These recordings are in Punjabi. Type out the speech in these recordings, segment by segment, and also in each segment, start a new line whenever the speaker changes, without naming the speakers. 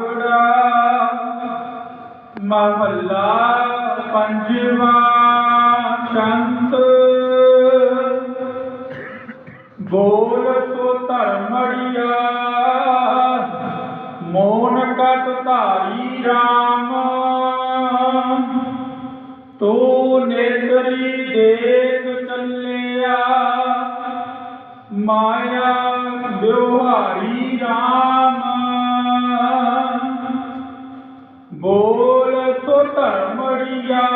ਰਾਗੜਾ ਮਹੱਲਾ ਪੰਜਵਾ ਸ਼ੰਤ। ਬੋਲ ਸੋ ਧਰਮੜੀਆ ਮੋਨ ਕਟ ਧਾਰੀ RAM ਤੂੰ ਨੇਤਰੀ ਦੇਖ ਚੱਲਿਆ, ਮਾਇਆ ਵਿਵਹਾਰੀ RAM ਧਰਮੜੀਆ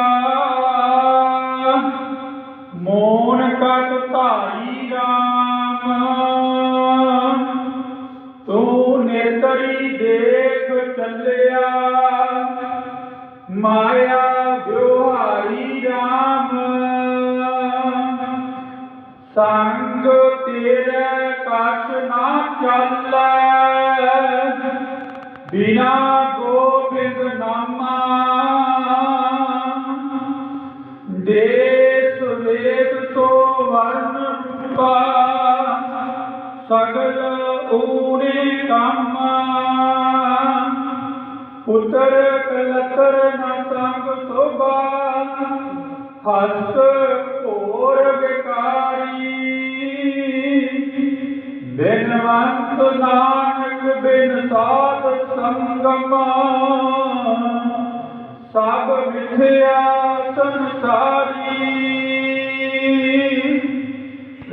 ਮੋਨ ਕਟ ਧਾਰੀ RAM ਤੂੰ ਨੇਤਰੀ ਦੇਖ ਚੱਲਿਆ। ਮਾਇਆ ਵਿਵਹਾਰੀ RAM ਸੰਗ ਤੇਰੇ ਕਛ ਨਾ ਚੱਲੈ। ਬਿਨਾ ਗੋਬਿੰਦ ਨਾਮਾ। ਦੇਸ ਵੇਦ ਤੋ ਵਰਨ ਰੂਪਾ, ਸਗਲ ਊਣੇ ਕਾਮਾ। ਪੁੱਤਰ ਕਲਤਰ ਨਾ ਸੰਗ ਸੋਭਾ, ਹਸਤ ਘੋਰ ਵਿਕਾਰੀ। ਬਿਨਵੰਤ ਨਾਨਕ ਬਿਨ ਸਾਧ ਸੰਗਮਾ। ਸਭ ਮਿਥਿਆ ਸੰਸਾਰੀ।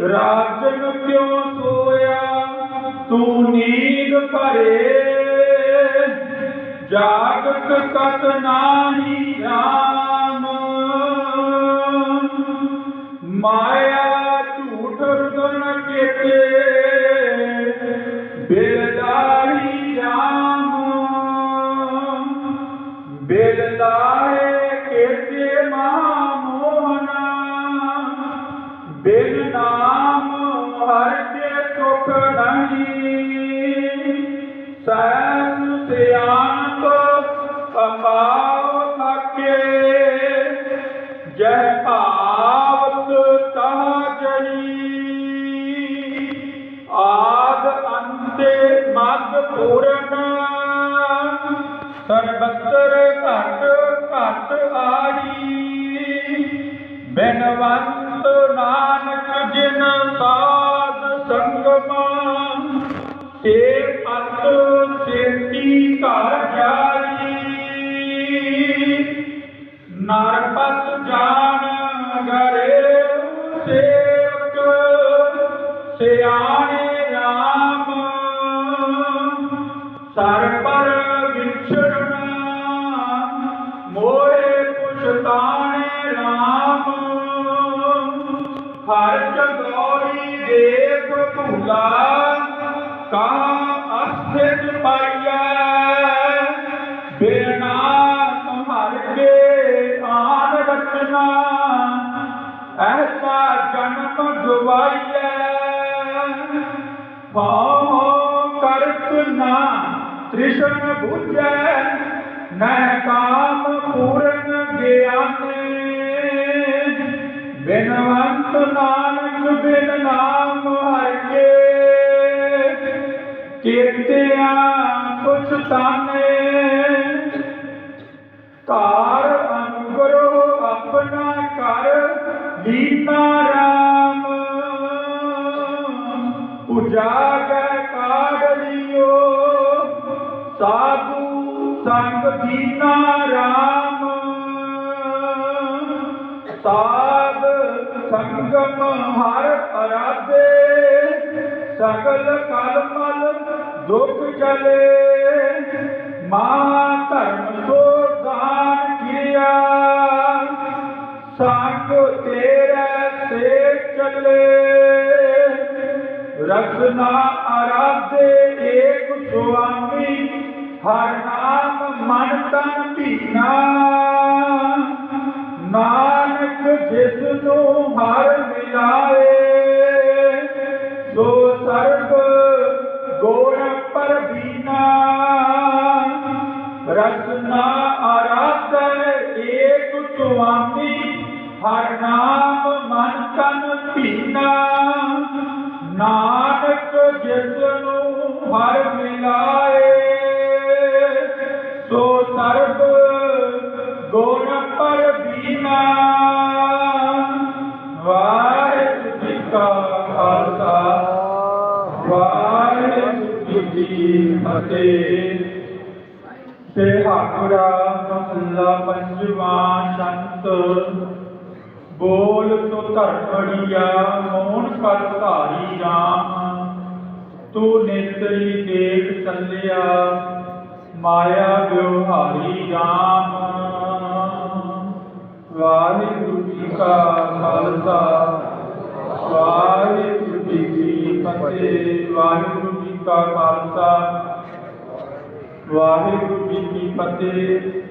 ਰਾਜਨ ਕਿਉ ਸੋਇਆ? ਤੂੰ ਨੀਂਦ ਭਰੇ। ਜਾਗਤ ਕਤ ਨਾਹੀ। ਬੇਲਦਾਰੇ ਕੇਤੇ ਮੋਹਨਾ ਬਿਨ ਨਾਮ ਹਰਿ ਕੇ ਸੁਖ ਨਹੀਂ। ਸੈਸ ਸਿਆਣਪ ਅਪਾਵ ਥਾਕੇ ਜੈ ਭਾਵਤ ਸਰਬਤਰ ਘਟ ਘਟ ਆਈ। ਬਿਨਵੰਤ ਨਾਨਕ ਜਿਨ ਸਾਧ ਸੰਗਮਾ, ਤੇ ਅਤ ਸੇਤੀ ਘਰ ਜਾਈ। ਨਰਪਤ ਜਾਣ ਗਰੇ ਸੇਵਕ, ਸਿਆਣੇ RAM ਸਰ ਰਾਮ। RAM ਹਰ ਜਗੌਰੀ ਦੇਖ ਭੂਲਾ ਕਾ ਅਸਥਿਤ ਪਾਈਐ। ਬਿਨਾ ਤੁਮਹਰ ਕੇ ਆਨ ਰਚਨਾ, ਐਸਾ ਜਨਮ ਗਵਾਈਐ ਭਾਉ ਕਰਤ ਨਾ ਤ੍ਰਿਸ਼ਨ ਬੁਝੈ, ਨਹਿ ਕਾਮ ਪੂਰਨ ਗਿਆਨੇ ਬਿਨਵੰਤ ਨਾਨਕ, ਬਿਨ ਨਾਮ ਹਰਿ ਕੇ ਕੀਰਤਿਆ ਕੁਛ ਤਾਨੇ। ਧਾਰ ਆਪਣਾ ਕਰ ਲੀਨਾ ਰਾਮ। ਉਜਾਗੈ ਕਾੜਿਓ ਸਾਧੂ ਸੰਗ ਦੀਨਾ ਰਾਮ। ਸਾਧ ਸੰਗਮ ਹਰ ਅਰਾਧੇ ਸਗਲ ਕਲਮਲ ਦੁਖ ਜਲੇ ਮਾ ਧਰਮ ਸੋ ਦਾਨ ਕੀਆ ਸੰਗ ਤੇਰੇ ਸੇ ਚੱਲੇ ਰਸਨਾ ਅਰਾਧੇ ਏਕ ਸੁਆਮੀ ਹਰ ਨਾਮ ਮਨ ਤਨ ਭੀਨਾ ਨਾਨਕ ਰਸਨਾ ਆਰਾਧੈ ਏਕ ਸੁਆਮੀ, ਹਰ ਨਾਮ ਮਨ ਤਨ ਭੀਨਾ ਨਾਨਕ ਜਿਸ ਨੂੰ ਹਰ ਮਿਲਾਏ, ਸੋ ਸਰਬ ਗੁਣ ਪਰਦੀਨਾ ਵਾਹਿਗੁਰੂ ਜੀ ਕਾ ਖਾਲਸਾ, ਵਾਹਿਗੁਰੂ ਜੀ ਕੀ ਫਤਿਹ ਬਿਹਾਗੁਰਾ ਮਹੱਲਾ ਪੰਜਵਾਂ ਸ਼ੰਤ, ਬੋਲ ਤੋ ਧਰਮੜੀਆ, ਮੋਹਨ ਕਰ ਧਾਰੀ ਰਾਮ। ਤੂੰ ਨੇਤਰੀ ਦੇਖ ਚੱਲਿਆ, ਮਾਇਆ ਵਿਵਹਾਰੀ ਰਾਮ। ਵਾਹਿਗੁਰੂ ਜੀ ਕਾ ਖਾਲਸਾ, ਵਾਹਿਗੁਰੂ ਜੀ ਕੀ ਫਤਿਹ, ਵਾਹਿਗੁਰੂ ਜੀ ਕਾ ਖਾਲਸਾ। ਵਾਹਿਗੁਰੂ ਜੀ ਕੀ ਫਤਿਹ।